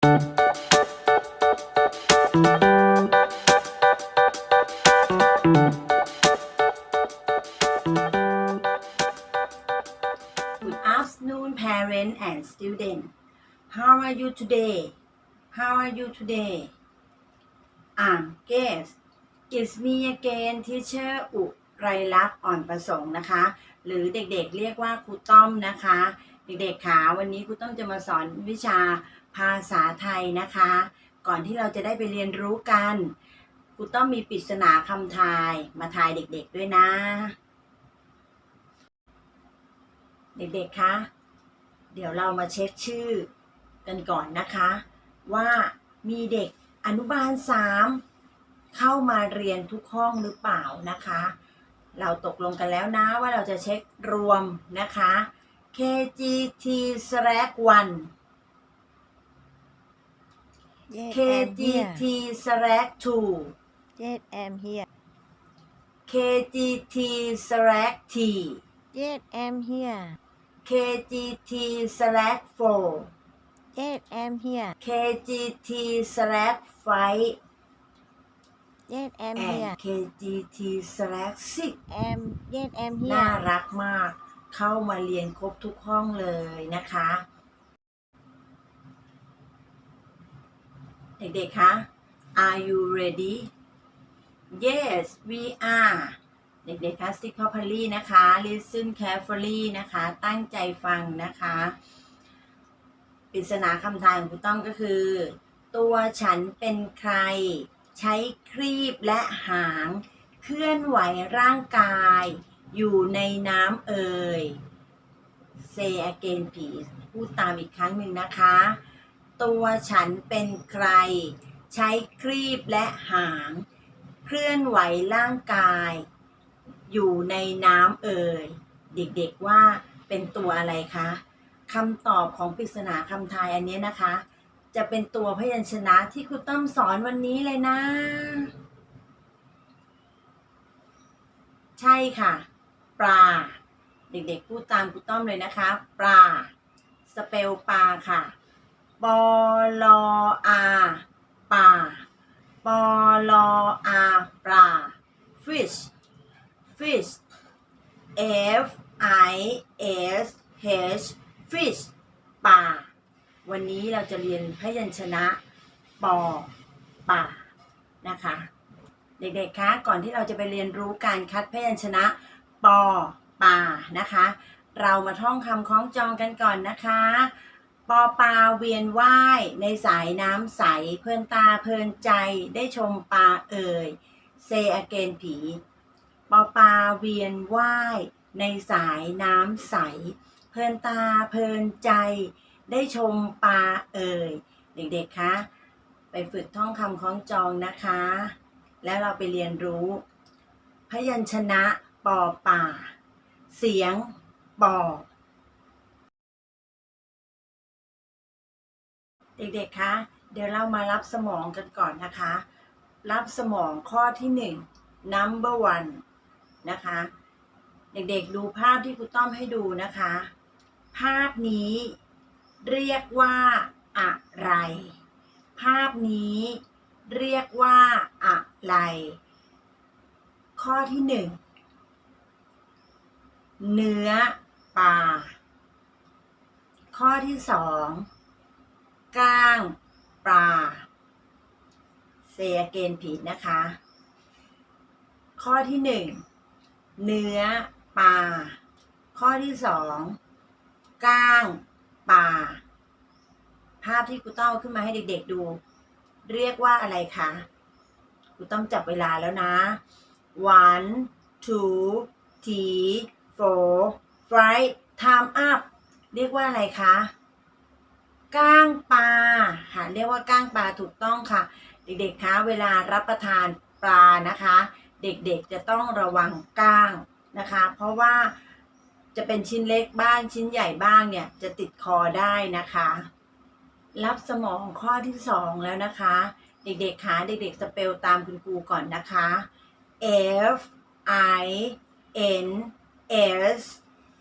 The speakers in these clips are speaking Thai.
Good afternoon, parents and students. How are you today? How are you today? I'm Guess. It's me again, teacher อุ ไรลักษณ์อ่อนประสงค์นะคะ หรือเด็กๆเรียกว่าครูต้อมนะคะ เด็กๆขาวันนี้ครูต้อมจะมาสอนวิชาภาษาไทยนะคะ ก่อนที่เราจะได้ไปเรียนรู้กันครูต้อมมีปริศนาคำทายมาทายเด็กๆด้วยนะ เด็กๆคะเดี๋ยวเรามาเช็คชื่อกันก่อนนะคะ ว่ามีเด็กอนุบาลสามเข้ามาเรียนทุกห้องหรือเปล่านะคะ เราตกลงกันแล้วนะว่าเราจะเช็ครวมนะคะ KGT slash 1 Yes, I'm KGT here. slash 2 Yes, I'm here. KGT slash T Yes, I'm here. KGT slash 4 Yes, I'm here. KGT slash 5 Yes, I'm and here. KGT slash 6 I'm yes, I'm น่า here. รักมาก เข้ามาเรียนครบทุกห้องเลยนะคะ เด็กๆ คะ Are you ready Yes we are เด็กๆ คะ stick properly นะคะ listen carefully นะคะ ตั้งใจฟังนะคะ ปริศนาคำทายของคุณต้อมก็คือ ตัวฉันเป็นใคร ใช้ครีบและหาง เคลื่อนไหวร่างกาย อยู่ในน้ำเอ่ย Say again please พูดตามอีกครั้งหนึ่งนะคะ ตัวฉันเป็นใคร ใช้ครีบและหาง เคลื่อนไหวร่างกาย อยู่ในน้ำเอ่ย เด็กๆว่าเป็นตัวอะไรคะคำตอบของปริศนาคำทายอันนี้นะคะ จะเป็นตัวพยัญชนะที่ครูต้อมสอนวันนี้เลยนะ ใช่ค่ะ ปลา เด็กๆพูดตามครูต้อมเลยนะคะ ปลา สเปลปลาค่ะปลออาปลาปลออาปลา fish fish f i s h fish ปลา วันนี้เราจะเรียนพยัญชนะปอป่านะคะ เด็กๆคะก่อนที่เราจะไปเรียนรู้การคัดพยัญชนะปอป่านะคะ เรามาท่องคำคล้องจองกันก่อนนะคะ ปอปลาเวียนว่ายในสายน้ำใส เพลินตาเพลินใจได้ชมปลาเอ่ยเซอเกนผีปอปลาเวียนว่ายในสายน้ำใส เพลินตาเพลินใจ ได้ชมปลาเอ่ย เด็กๆคะไปฝึกท่องคำคล้องจองนะคะ แล้วเราไปเรียนรู้ พยัญชนะปอป่า เสียงปอเด็กๆ คะ เดี๋ยวเรามารับสมองกันก่อนนะคะ รับสมองข้อที่หนึ่ง number one นะคะ เด็กๆ ดูภาพที่ครูต้อมให้ดูนะคะ ภาพนี้ เรียกว่าอะไร ภาพนี้เรียกว่าอะไร ข้อที่หนึ่งเนื้อปลา ข้อที่สองก้างปลาเซเกนผิดนะคะ ข้อที่หนึ่งเนื้อปลา ข้อที่สองก้าง ปลาภาพที่ครูต้อมเอาขึ้นมาให้เด็กๆดู เรียกว่าอะไรคะครูต้องจับเวลาแล้วนะ one two three four five time up เรียกว่าอะไรคะก้างปลาค่ะเรียกว่าก้างปลาถูกต้องค่ะ เด็กๆคะเวลารับประทานปลานะคะ เด็กๆจะต้องระวังก้างนะคะ เพราะว่า จะเป็นชิ้นเล็กบ้างชิ้นใหญ่บ้างเนี่ยจะติดคอได้นะคะ รับสมองข้อที่สองแล้วนะคะ เด็กๆคะเด็กๆสเปลตามคุณครูก่อนนะคะ F I N S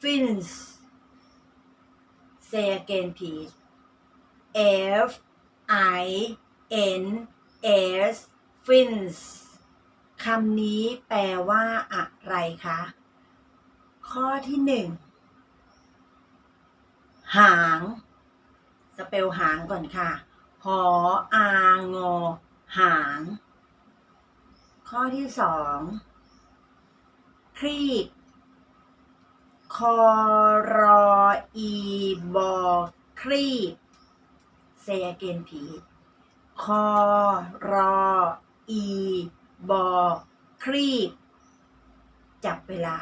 fins say again please F I N S fins คำนี้แปลว่าอะไรคะ ข้อที่หนึ่ง หาง สเปลหางก่อนค่ะ หออางอ หาง ข้อที่สองครีบคอรออีบอครีบ say again please คอรออีบอครีบจับเวลา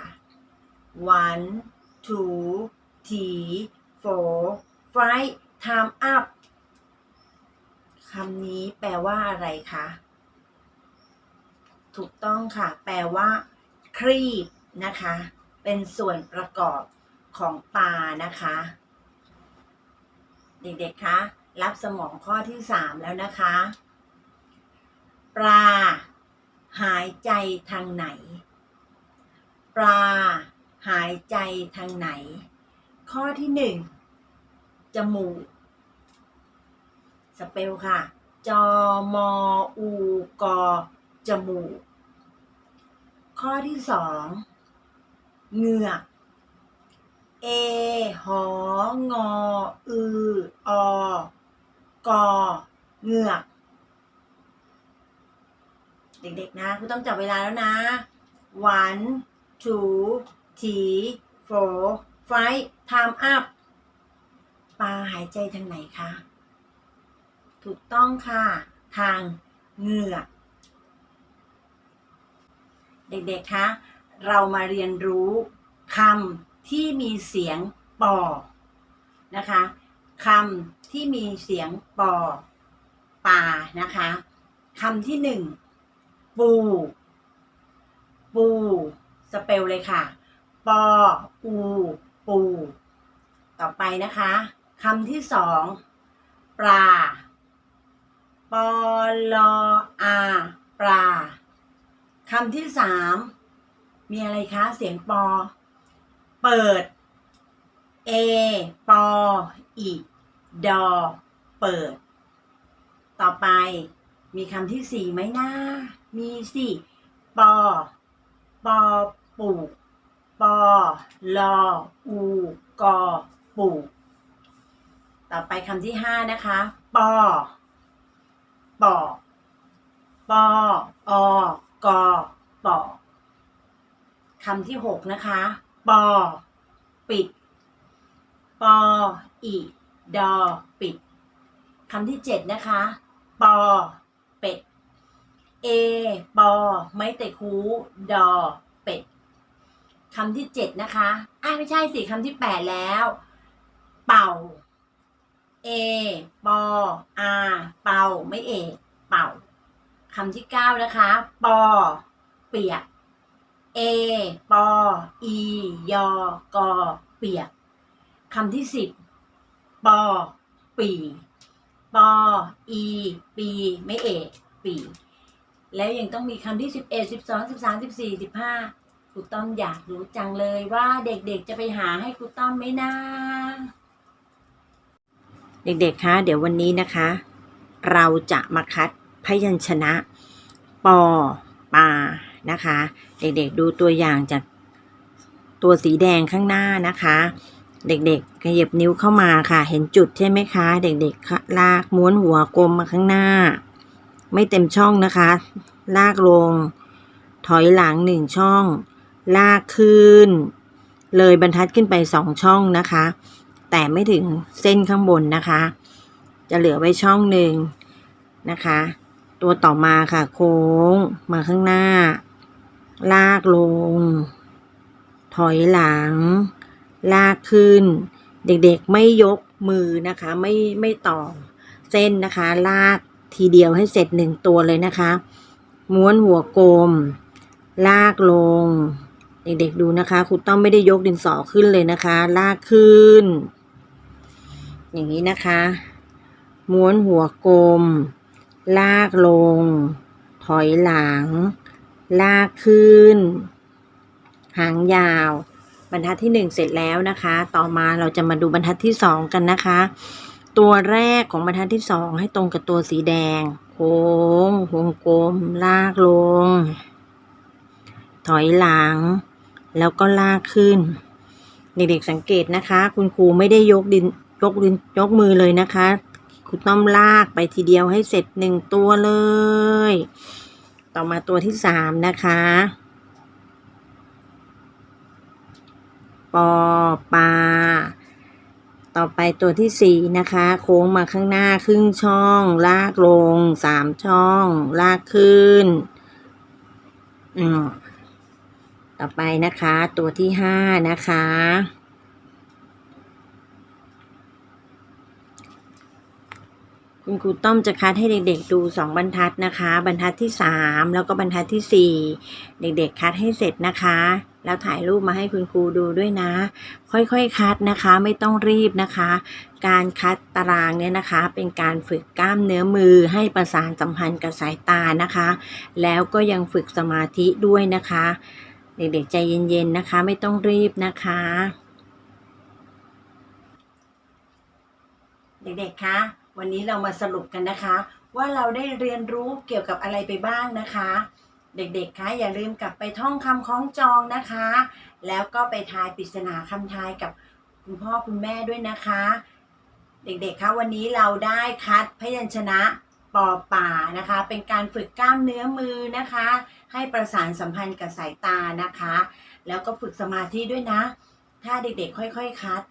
one two three four five time up คำนี้แปลว่าอะไรคะ ถูกต้องค่ะ แปลว่า ครีบนะคะ เป็นส่วนประกอบของปลานะคะ เด็กๆคะ รับสมองข้อที่ 3 แล้วนะคะ ปลา หายใจทางไหน ปลา หายใจทางไหน ข้อที่หนึ่งจมูก สเปลค่ะ จอมออูกอจมูก ข้อที่สองเหงือก เอ หองอ อือ อ กอเหงือก เด็กๆนะคุณต้องจับเวลาแล้วนะ one two three four five time up ปลาหายใจทางไหนคะ ถูกต้องค่ะ ทางเหงือก เด็กๆ คะ เรามาเรียนรู้คำที่มีเสียงปอ นะคะคำที่มีเสียงปอปานะคะคำที่หนึ่งปู ปู สเปลเลยค่ะ ปอูปู ต่อไปนะคะคำที่สองปลาปอลออาปลาคำที่สามมีอะไรคะ เสียงปอ เปิด เอ ปอ อีดอ เปิด ต่อไปมีคำที่สี่ไหมนะมีสิ ปอ ปอ ปู ปอลออูกอปูต่อไปคำที่ห้านะคะ ปอ ปอปออกอปอคำที่หกนะคะ ปอ ปิด ปอ อีดอ ปิด คำที่เจ็ดนะคะ ปอ เป็ด เอ ปอ ไม่แต่คู ดอ คำที่เจ็ดนะคะอ้าไม่ใช่สิคำที่แปดแล้ว เป่า เอปออาเป่าไม่เอกเป่าคำที่เก้านะคะ ปอ เปียก เอ ปอ อี ยอ กอ เปียกคำที่สิบปอ ปี ปอ อี ปี ไม่เอกปี แล้วยังต้องมีคำที่สิบเอ็ดสิบสองสิบสามสิบสี่สิบห้า ครูต้อมอยากรู้จังเลยว่าเด็กๆจะไปหาให้ครูต้อมไหมนะเด็กๆ คะ เดี๋ยววันนี้นะคะ เราจะมาคัดพยัญชนะ ปอปานะคะ เด็กๆ ดูตัวอย่างจากตัวสีแดงข้างหน้านะคะ เด็กๆขยับนิ้วเข้ามาค่ะ เห็นจุดใช่ไหมคะ เด็กๆ ลากม้วนหัวกลมมาข้างหน้า ไม่เต็มช่องนะคะ ลากลง ถอยหลังหนึ่งช่อง ลากขึ้น เลยบรรทัดขึ้นไปสองช่องนะคะ แต่ไม่ถึงเส้นข้างบนนะคะ จะเหลือไว้ช่องหนึ่งนะคะ ตัวต่อมาค่ะโค้งมาข้างหน้า ลากลง ถอยหลัง ลากขึ้น เด็กๆไม่ยกมือนะคะ ไม่ไม่ต่อเส้นนะคะ ลากทีเดียวให้เสร็จหนึ่งตัวเลยนะคะ ม้วนหัวกลม ลากลง เด็กๆดูนะคะครูต้อมไม่ได้ยกดินสอขึ้นเลยนะคะ ลากขึ้น อย่างนี้นะคะ ม้วนหัวกลม ลากลง ถอยหลัง ลากขึ้น หางยาว บรรทัดที่หนึ่งเสร็จแล้วนะคะ ต่อมาเราจะมาดูบรรทัดที่สองกันนะคะ ตัวแรกของบรรทัดที่สองให้ตรงกับตัวสีแดง โค้งวงกลม ลากลงถอยหลัง แล้วก็ลากขึ้น เด็กๆสังเกตนะคะ คุณครูไม่ได้ยกดินยกดินยกมือเลยนะคะคุณต้องลากไปทีเดียวให้เสร็จหนึ่งตัวเลย ต่อมาตัวที่สามนะคะปอปลาต่อไปตัวที่สี่นะคะ โค้งมาข้างหน้าครึ่งช่อง ลากลงสามช่อง ลากขึ้น อืม ต่อไปนะคะตัวที่ห้านะคะ คุณครูต้อมจะคัดให้เด็กๆดูสองบรรทัดนะคะ บรรทัดที่สามแล้วก็บรรทัดที่สี่เด็กๆคัดให้เสร็จนะคะ แล้วถ่ายรูปมาให้คุณครูดูด้วยนะ ค่อยๆคัดนะคะไม่ต้องรีบนะคะ การคัดตารางเนี่ยนะคะ เป็นการฝึกกล้ามเนื้อมือให้ประสานสัมพันธ์กับสายตานะคะ แล้วก็ยังฝึกสมาธิด้วยนะคะ เด็กๆใจเย็นๆนะคะ ไม่ต้องรีบนะคะ เด็กๆคะวันนี้เรามาสรุปกันนะคะ ว่าเราได้เรียนรู้เกี่ยวกับอะไรไปบ้างนะคะ เด็กๆคะอย่าลืมกลับไปท่องคำคล้องจองนะคะ แล้วก็ไปทายปริศนาคำทายกับคุณพ่อคุณแม่ด้วยนะคะ เด็กๆคะวันนี้เราได้คัดพยัญชนะ ปอป่านะคะ เป็นการฝึกกล้ามเนื้อมือนะคะ ให้ประสานสัมพันธ์กับสายตานะคะ แล้วก็ฝึกสมาธิด้วยนะ ถ้าเด็กๆ ค่อยๆ คัด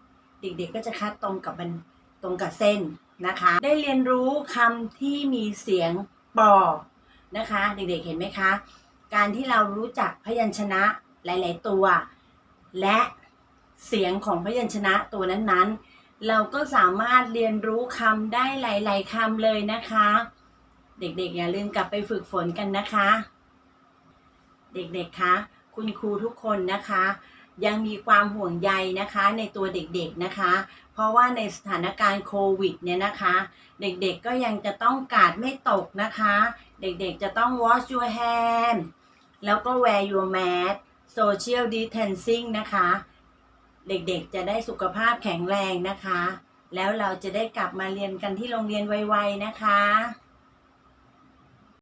เด็กๆ ก็จะคัดตรงกับมันตรงกับเส้นนะคะ ได้เรียนรู้คำที่มีเสียงปอนะคะ เด็กๆ เห็นไหมคะ การที่เรารู้จักพยัญชนะหลาย ๆ ตัว และเสียงของพยัญชนะตัวนั้นๆเราก็สามารถเรียนรู้คำได้หลาย ๆคำเลยนะคะ เด็กๆ อย่าลืมกลับไปฝึกฝนกันนะคะ เด็กๆคะคุณครูทุกคนนะคะ ยังมีความห่วงใยนะคะในตัวเด็กๆนะคะ เพราะว่าในสถานการณ์โควิดเนี่ยนะคะ เด็กๆก็ยังจะต้องกาดไม่ตกนะคะ เด็กๆจะต้อง wash your hand แล้วก็ wear your mask social distancing นะคะ เด็กๆจะได้สุขภาพแข็งแรงนะคะ แล้วเราจะได้กลับมาเรียนกันที่โรงเรียนไวๆนะคะ